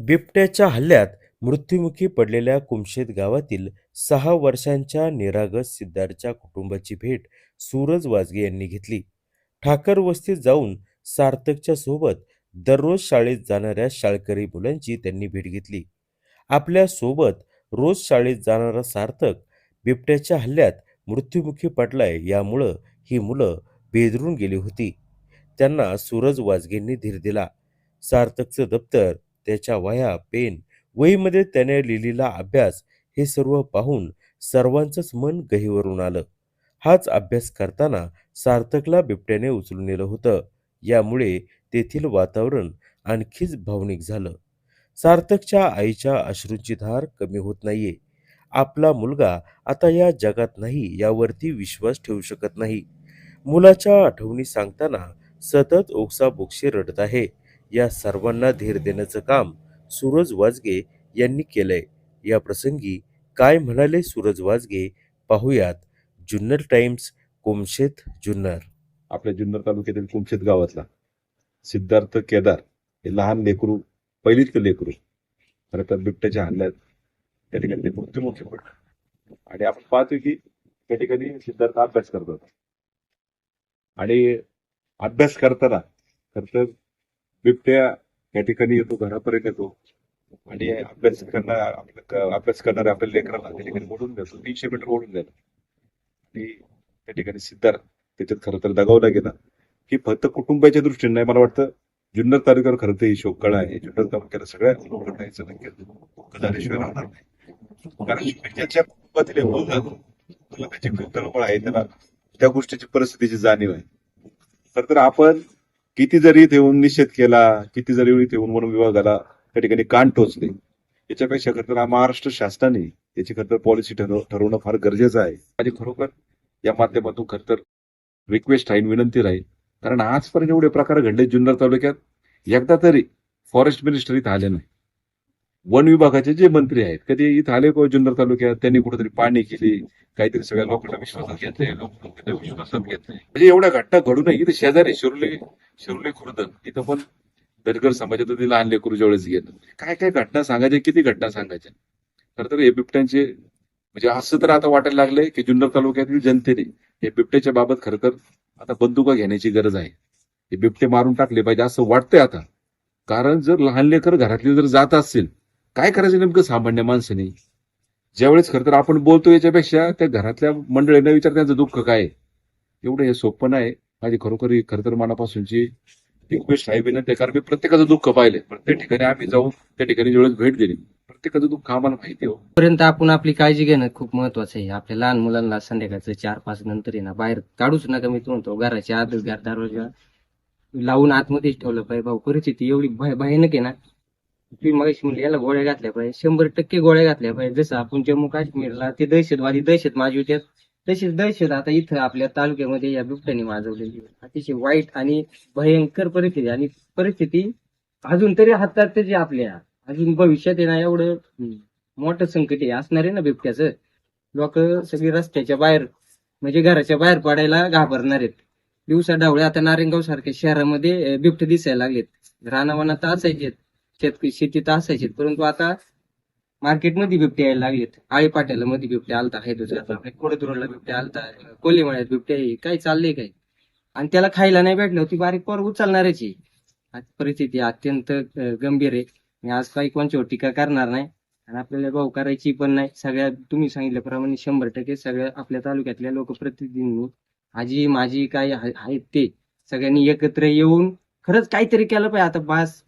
बिबट्याच्या हल्ल्यात मृत्युमुखी पडलेल्या कुमशेत गावातील सहा वर्षांच्या निरागस सिद्धार्थच्या कुटुंबाची भेट सूरज वाजगे यांनी घेतली. ठाकर वस्तीत जाऊन सार्थकच्या सोबत दररोज शाळेत जाणाऱ्या शाळकरी मुलांची त्यांनी भेट घेतली. आपल्यासोबत रोज शाळेत जाणारा सार्थक बिबट्याच्या हल्ल्यात मृत्युमुखी पडलाय यामुळं ही मुलं बेदरून गेली होती. त्यांना सूरज वाजगेंनी धीर दिला. सार्थकचं दप्तर त्याच्या वह्या पेन वहीमध्ये त्याने लिहिलेला अभ्यास हे सर्व पाहून सर्वांचंच मन गहिवरून आलं. हाच अभ्यास करताना सार्थकला बिबट्याने उचलून नेलं होतं. यामुळे तेथील वातावरण आणखीच भावनिक झालं. सार्थकच्या आईच्या अश्रूंची धार कमी होत नाहीये. आपला मुलगा आता या जगात नाही यावरती विश्वास ठेवू शकत नाही. मुलाच्या आठवणी सांगताना सतत ओक्साबोक्शी रडत आहे. या सर्वांना धीर देण्याचं काम सूरज वाजगे यांनी केलंय. या प्रसंगी काय म्हणाले सूरज वाजगे? पाहुयात जुन्नर टाइम्स कुमशेत जुन्नर. आपल्या जुन्नर तालुक्यातील कुमशेत गावातला सिद्धार्थ केदार हे लहान लेकरू पहिलीतलं लेकरू. खरं तर बिबट्याच्या हल्ल्यात त्या ठिकाणी ते मृत्युमुखी पडलं. आणि आपण पाहतो की त्या ठिकाणी सिद्धार्थ अभ्यास करत होता आणि अभ्यास करताना खर तर बिबट्या या ठिकाणी येतो घरापर्यंत येतो. आणि अभ्यास करणार आपलं अभ्यास करणाऱ्या आपल्या लेकराला त्या ठिकाणी ओढून देतो. तीनशे मीटर ओढून देतो. आणि त्या ठिकाणी सिद्धार्थ त्याच्यात खरं तर दगावला गेला की फक्त कुटुंबाच्या दृष्टीने नाही मला वाटतं. जुन्नर तालुक्यावर खरं तर ही शोककळा आहे. जुन्नर तालुक्याला सगळ्या लोकांना नक्कीच दुःख झाल्याशिवाय राहणार नाही. कारण त्याच्या कुटुंबातील आहे त्याला त्या गोष्टीची परिस्थितीची जाणीव आहे. खर तर आपण किती जरी इथे येऊन निषेध केला किती जरी इथे येऊन वन विभागाला त्या ठिकाणी कान टोचले याच्यापेक्षा खरं तर महाराष्ट्र शासनाने याची खरं तर पॉलिसी ठरव ठरवणं फार गरजेचं आहे. आणि खरोखर या माध्यमातून खरं तर रिक्वेस्ट राहील विनंती राहील. कारण आजपर्यंत एवढे प्रकार घडले जुन्नर तालुक्यात एकदा तरी फॉरेस्ट मिनिस्टर इथं आले नाही वन विभागाचे जे मंत्री आहेत कधी इथं आले को जुन्नर तालुक्यात त्यांनी कुठेतरी पाणी केली काहीतरी सगळ्या लोकांना विश्वासात घेतले विश्वासात घेतले. म्हणजे एवढ्या घटना घडू नये इथं शेजारी शिरुले शिरुले खुर्द इथं पण दरकर समाजात लहान लेकरू ज्यावेळेस गेलं. काय काय घटना सांगायच्या किती घटना सांगायच्या? खरं तर हे बिबट्यांचे म्हणजे असं तर आता वाटायला लागलंय की जुन्नर तालुक्यातील जनतेने हे बिबट्याच्या बाबत खरं तर आता बंदुका घेण्याची गरज आहे. हे बिबटे मारून टाकले पाहिजे असं वाटतंय आता. कारण जर लहान लेकर घरातले जर जात असतील काय करायचं नेमकं सामान्य माणसाने? ज्यावेळेस खरं तर आपण बोलतो याच्यापेक्षा त्या घरातल्या मंडळींना विचार त्यांचं दुःख काय? एवढं हे सोपं नाही. माझी खरोखर खर खरं तर मनापासूनची रिक्वेस्ट आहे विनंती कारण मी प्रत्येकाचं दुःख पाहिले प्रत्येक ठिकाणी आम्ही जाऊन त्या ठिकाणी ज्यावेळेस भेट दिली. प्रत्येकाचं दुःख आम्हाला माहिती हो. पर्यंत आपण आपली काळजी घेणं खूप महत्वाचं आहे. आपल्या लहान मुलांना संध्याकाळचं चार पाच नंतर ये ना बाहेर काढूच नका मी म्हणतो. घराच्या आत घर दरवाजा लावून आतमध्येच ठेवलं पाहिजे. भाऊ परिस्थिती एवढी भय- भयानक आहे ना तुम्ही मगाशी म्हणले याला गोळ्या घातल्या पाहिजे. शंभर टक्के गोळ्या घातल्या पाहिजे. जसं आपण जम्मू काश्मीरला ते दहशतवादी दहशत माजवते तशीच दहशत आता इथं आपल्या तालुक्यामध्ये या बिबट्याने माजवलेली अतिशय वाईट आणि भयंकर परिस्थिती. आणि परिस्थिती अजून तरी हातात त्याची आपल्या. अजून भविष्यात येणार ना एवढं मोठं संकट आहे. असणार आहे ना बिबट्याचं? लोक सगळी रस्त्याच्या बाहेर म्हणजे घराच्या बाहेर पडायला घाबरणार आहेत. दिवसा डावळे आता नारायणगाव सारख्या शहरामध्ये बिबटे दिसायला लागलेत. रानावनात असायचे शेतकरी शेतीत असायचे परंतु आता मार्केटमध्ये बिबटे यायला लागलेत. आळीपाट्याला मध्ये बिबटे आलता हैदराबाद कोडदुरला बिबटे आलता कोलीमाळ्यात बिबटे आहे. काय चाललंय काय? आणि त्याला खायला नाही भेटलं ती बारीक पोर उचलणारच आहे. परिस्थिती अत्यंत गंभीर आहे. मी आज काही कोणच्यावर टीका करणार नाही. आणि आपल्याला भाऊ करायची पण नाही. सगळ्या तुम्ही सांगितल्याप्रमाणे शंभर टक्के सगळ्या आपल्या तालुक्यातल्या लोकप्रतिनिधींनी आजी माझी काय आहेत ते सगळ्यांनी एकत्र येऊन खरंच काहीतरी केलं पाहिजे. आता बास